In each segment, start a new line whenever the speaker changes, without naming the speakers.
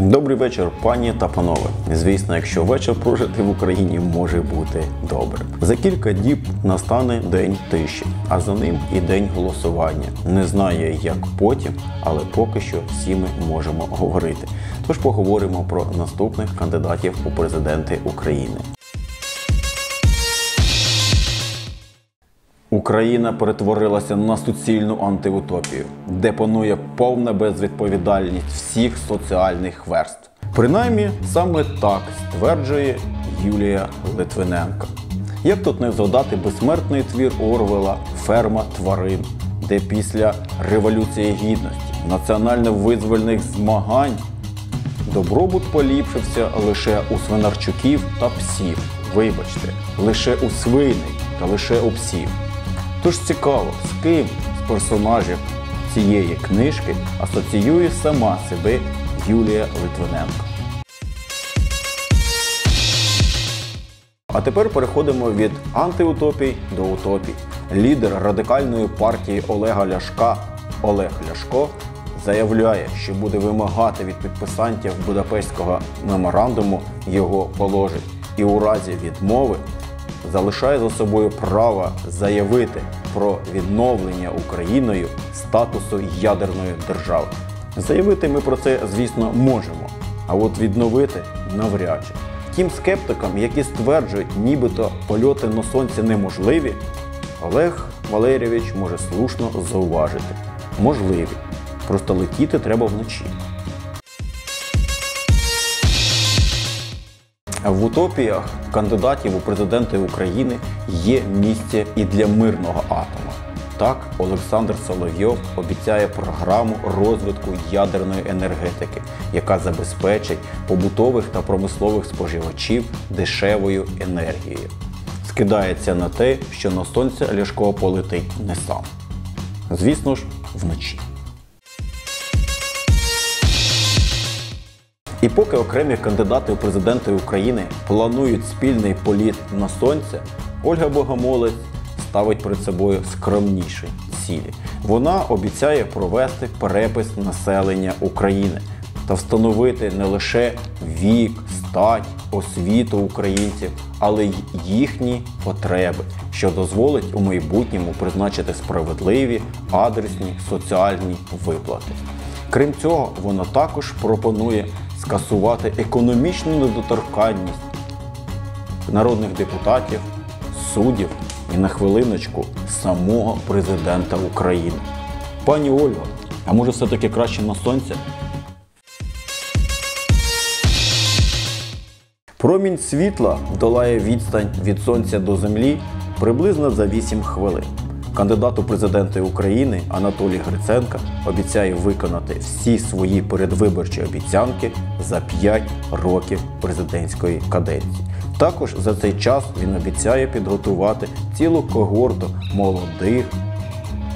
Добрий вечір, пані та панове. Звісно, якщо вечір прожити в Україні може бути добрим. За кілька діб настане день тиші, а за ним і день голосування. Не знаю, як потім, але поки що всі ми можемо говорити. Тож поговоримо про наступних кандидатів у президенти України. Україна перетворилася на суцільну антиутопію, де панує повна безвідповідальність всіх соціальних верств. Принаймні, саме так стверджує Юлія Литвиненко. Як тут не згадати безсмертний твір Орвела Ферма тварин, де після Революції Гідності, національно-визвольних змагань Добробут поліпшився лише у свинарчуків та псів. Вибачте, лише у свиней та лише у псів. Тож цікаво, з ким з персонажів цієї книжки асоціює сама себе Юлія Литвиненко. А тепер переходимо від антиутопій до утопій. Лідер радикальної партії Олега Ляшка Олег Ляшко заявляє, що буде вимагати від підписантів Будапештського меморандуму його положень і у разі відмови залишає за собою право заявити про відновлення Україною статусу ядерної держави. Заявити ми про це, звісно, можемо, а от відновити навряд чи. Тим скептикам, які стверджують, нібито польоти на сонці неможливі, Олег Валерійович може слушно зауважити. Можливі. Просто летіти треба вночі. В утопіях кандидатів у президенти України є місце і для мирного атома. Так, Олександр Соловйов обіцяє програму розвитку ядерної енергетики, яка забезпечить побутових та промислових споживачів дешевою енергією. Скидається на те, що на сонце Ляшко полетить не сам. Звісно ж, вночі. І поки окремі кандидати у президенти України планують спільний політ на сонце, Ольга Богомолець ставить перед собою скромніші цілі. Вона обіцяє провести перепис населення України та встановити не лише вік, стать, освіту українців, але й їхні потреби, що дозволить у майбутньому призначити справедливі адресні соціальні виплати. Крім цього, вона також пропонує скасувати економічну недоторканність народних депутатів, суддів і на хвилиночку самого президента України. Пані Ольго, а може все-таки краще на сонці? Промінь світла долає відстань від сонця до землі приблизно за 8 хвилин. Кандидат у президенти України Анатолій Гриценко обіцяє виконати всі свої передвиборчі обіцянки за 5 років президентської каденції. Також за цей час він обіцяє підготувати цілу когорту молодих,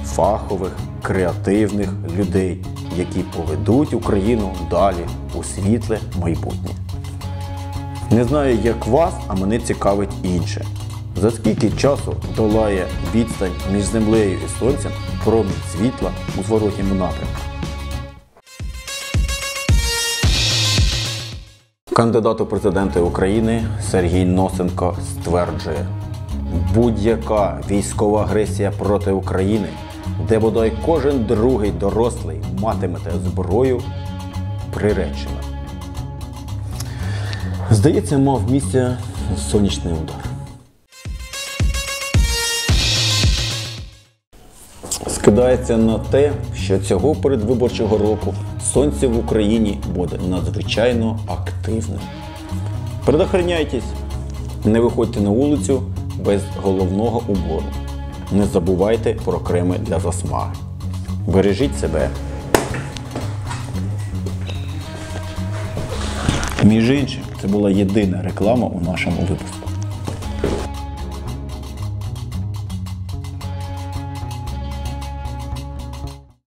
фахових, креативних людей, які поведуть Україну далі у світле майбутнє. Не знаю, як вас, а мене цікавить інше. За скільки часу долає відстань між землею і сонцем промінь світла у зворотньому напрямку? Кандидат у президенти України Сергій Носенко стверджує, будь-яка військова агресія проти України, де бодай кожен другий дорослий матиме зброю, приречена. Здається, мав місце сонячний удар. Скидається на те, що цього передвиборчого року сонце в Україні буде надзвичайно активним. Предохраняйтесь, не виходьте на вулицю без головного убору. Не забувайте про креми для засмаги. Бережіть себе. Між іншим, це була єдина реклама у нашому випуску.